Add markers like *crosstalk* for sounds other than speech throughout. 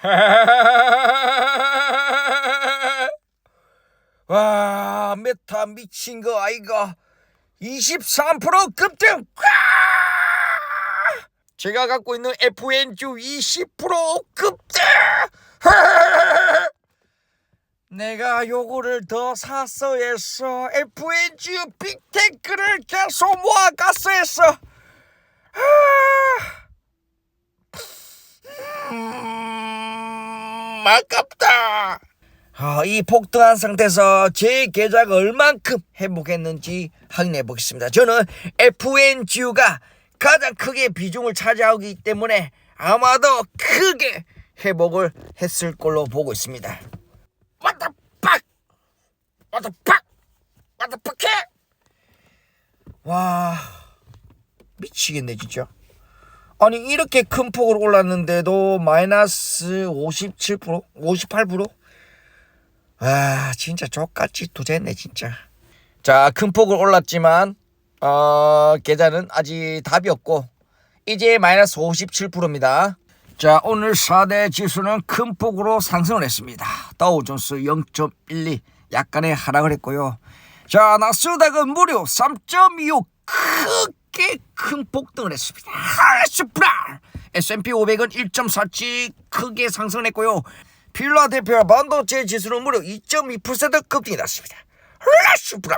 *laughs* 와 메타 미친 거 아이가. 23% 급등! 와! 제가 갖고 있는 FN주 20% 급등! *laughs* 내가 요거를 더 샀어 했어. FN주 빅테크를 계속 모아갔어 했어 음, 아깝다 아, 이 폭등한 상태에서 제 계좌가 얼만큼 회복했는지 확인해 보겠습니다. 저는 FNGU가 가장 크게 비중을 차지하기 때문에 아마도 크게 회복을 했을 걸로 보고 있습니다. What the fuck? 와 미치겠네 진짜. 아니 이렇게 큰 폭으로 올랐는데도 마이너스 57%? 58%? 아 진짜 족같이 투자했네 진짜. 자 큰 폭을 올랐지만 어 계좌는 아직 답이 없고 이제 마이너스 57%입니다. 자 오늘 4대 지수는 큰 폭으로 상승을 했습니다. 다우존스 0.12 약간의 하락을 했고요. 자 나스닥은 무려 3.25 크게 큰 폭등을 했습니다 하스프라 S&P 500은 1.47 크게 상승했고요 필라델피아 반도체 지수는 무려 2.2% 급등이 났습니다. 라슈브라.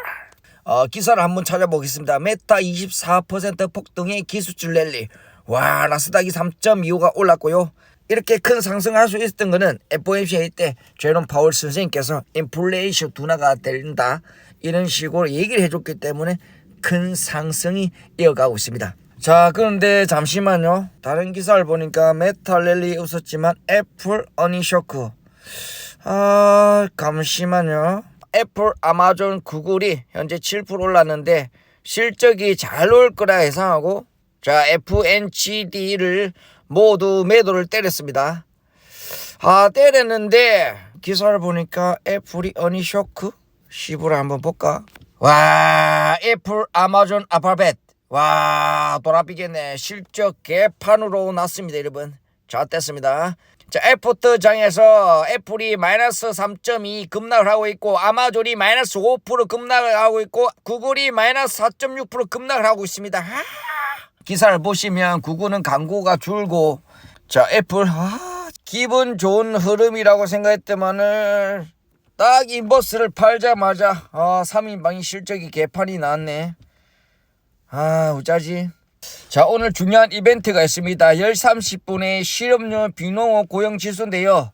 어, 기사를 한번 찾아보겠습니다. 메타 24% 폭등의 기술줄 랠리. 와, 나스닥이 3.25가 올랐고요. 이렇게 큰 상승할 수 있었던 거는 FOMC 회의 때 제롬 파월 선생님께서 인플레이션 둔화가 된다 이런 식으로 얘기를 해줬기 때문에 큰 상승이 이어가고 있습니다. 자 그런데 잠시만요. 다른 기사를 보니까 메탈 랠리 웃었지만 애플 어닝 쇼크. 아 잠시만요. 애플 아마존 구글이 현재 7% 올랐는데 실적이 잘 올 거라 예상하고 자 FNCD를 모두 매도를 때렸습니다. 아 때렸는데 기사를 보니까 애플이 어닝 쇼크? 시부를 한번 볼까 와 애플 아마존 알파벳. 와 돌아비겠네. 실적 개판으로 났습니다 여러분. 자 됐습니다. 자 애포트 장에서 애플이 마이너스 3.2 급락을 하고 있고 아마존이 마이너스 5% 급락을 하고 있고 구글이 마이너스 4.6% 급락을 하고 있습니다. 아, 기사를 보시면 구글은 광고가 줄고 자 애플 아, 기분 좋은 흐름이라고 생각했더만은 딱 인버스를 팔자마자 아 3인방이 실적이 개판이 났네 아, 어쩌지? 자, 오늘 중요한 이벤트가 있습니다. 10, 30분의 실업률 비농업 고용 지수인데요.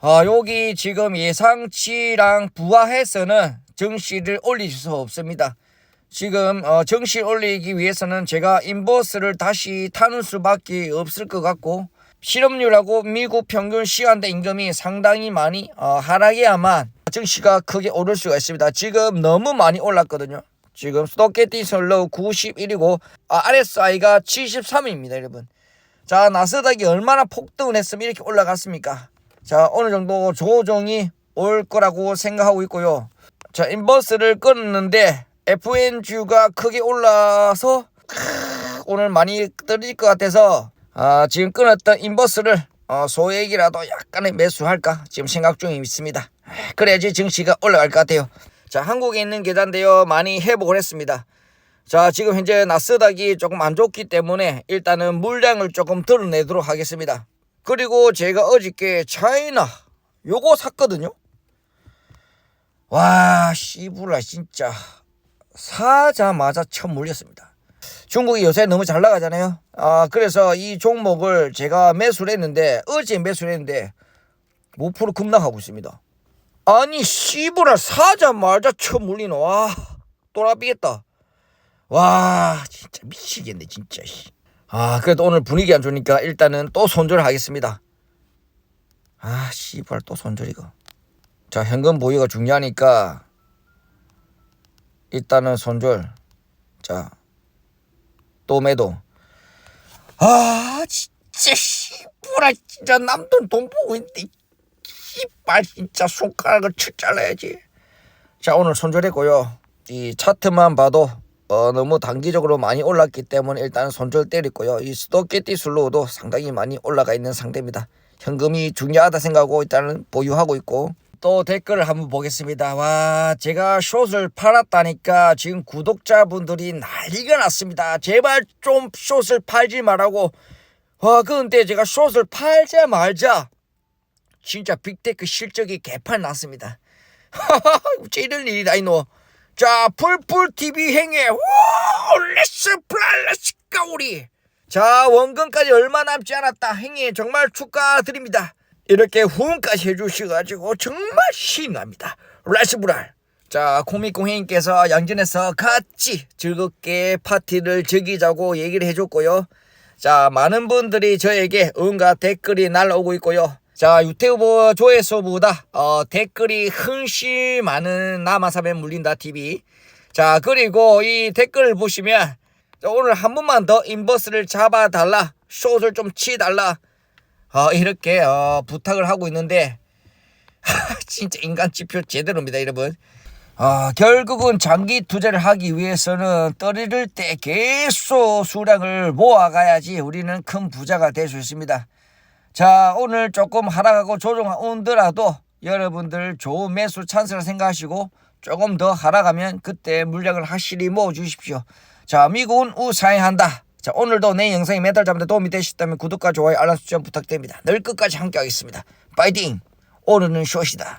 아, 여기 지금 예상치랑 부하해서는 정시를 올릴 수 없습니다. 지금 어, 정시 올리기 위해서는 제가 인버스를 다시 타는 수밖에 없을 것 같고 실업률하고 미국 평균 시간대 임금이 상당히 많이 어, 하락해야만 정시가 크게 오를 수가 있습니다. 지금 너무 많이 올랐거든요. 지금 스토케티 솔로 91이고 아, RSI가 73입니다 여러분 자 나스닥이 얼마나 폭등을 했으면 이렇게 올라갔습니까 자 어느 정도 조정이 올 거라고 생각하고 있고요 자 인버스를 끊었는데 FNG가 크게 올라서 크, 오늘 많이 떨어질 것 같아서 아, 지금 끊었던 인버스를 어, 소액이라도 약간의 매수할까 지금 생각 중에 있습니다 그래야지 증시가 올라갈 것 같아요 자, 한국에 있는 계좌인데요. 많이 회복을 했습니다. 자, 지금 현재 나스닥이 조금 안 좋기 때문에 일단은 물량을 조금 드러내도록 하겠습니다. 그리고 제가 어저께 차이나 요거 샀거든요. 와, 씨부라 진짜 사자마자 처음 물렸습니다. 중국이 요새 너무 잘 나가잖아요. 아, 그래서 이 종목을 제가 매수를 했는데 어제 매수를 했는데 5% 급락하고 있습니다. 아니 씨부라 사자마자 처음 물리노. 와 또라비겠다. 와 진짜 미치겠네 진짜 아 그래도 오늘 분위기 안 좋으니까 일단은 또 손절을 하겠습니다. 아 씨발 또 손절 이거. 자 현금 보유가 중요하니까 일단은 손절. 자 또 매도 아 진짜 씨부라 진짜 남돈 돈 보고 있는데 씨발 진짜 손가락을 쳐 잘라야지. 자 오늘 손절했고요. 이 차트만 봐도 어, 너무 단기적으로 많이 올랐기 때문에 일단 손절 때렸고요. 이 스토케티 슬로우도 상당히 많이 올라가 있는 상태입니다. 현금이 중요하다 생각하고 일단은 보유하고 있고 또 댓글을 한번 보겠습니다. 와 제가 숏을 팔았다니까 지금 구독자분들이 난리가 났습니다. 제발 좀 숏을 팔지 말라고 와 근데 제가 숏을 팔자마자 진짜 빅테크 실적이 개판 났습니다. 어째 이런 일이 다 있노. 자, 풀풀 TV 행해. 와, 렛츠 플라 렛츠 가오리. 자, 원금까지 얼마 남지 않았다. 행해 정말 축하드립니다. 이렇게 후원까지 해주셔가지고 정말 신납니다. 렛츠 브랄. 자, 코미공행님께서 양전에서 같이 즐겁게 파티를 즐기자고 얘기를 해줬고요. 자, 많은 분들이 저에게 응가 댓글이 날라오고 있고요. 자, 유튜브 조회수보다 어, 댓글이 흔시 많은 남아사면 물린다 TV. 자, 그리고 이 댓글을 보시면 자, 오늘 한 번만 더 인버스를 잡아달라, 숏을 좀 치달라. 어, 이렇게 어, 부탁을 하고 있는데 *laughs* 진짜 인간 지표 제대로입니다, 여러분. 아, 결국은 장기 투자를 하기 위해서는 떨어질 때 계속 수량을 모아가야지 우리는 큰 부자가 될 수 있습니다. 자, 오늘 조금 하락하고 조정 온더라도 여러분들 좋은 매수 찬스라 생각하시고 조금 더 하락하면 그때 물량을 확실히 모아 주십시오. 자, 미국은 우사행한다. 자, 오늘도 내 영상이 멘탈 잡는 데 도움이 되셨다면 구독과 좋아요, 알람 설정 부탁드립니다. 늘 끝까지 함께 하겠습니다. 파이팅! 오늘은 숏이다.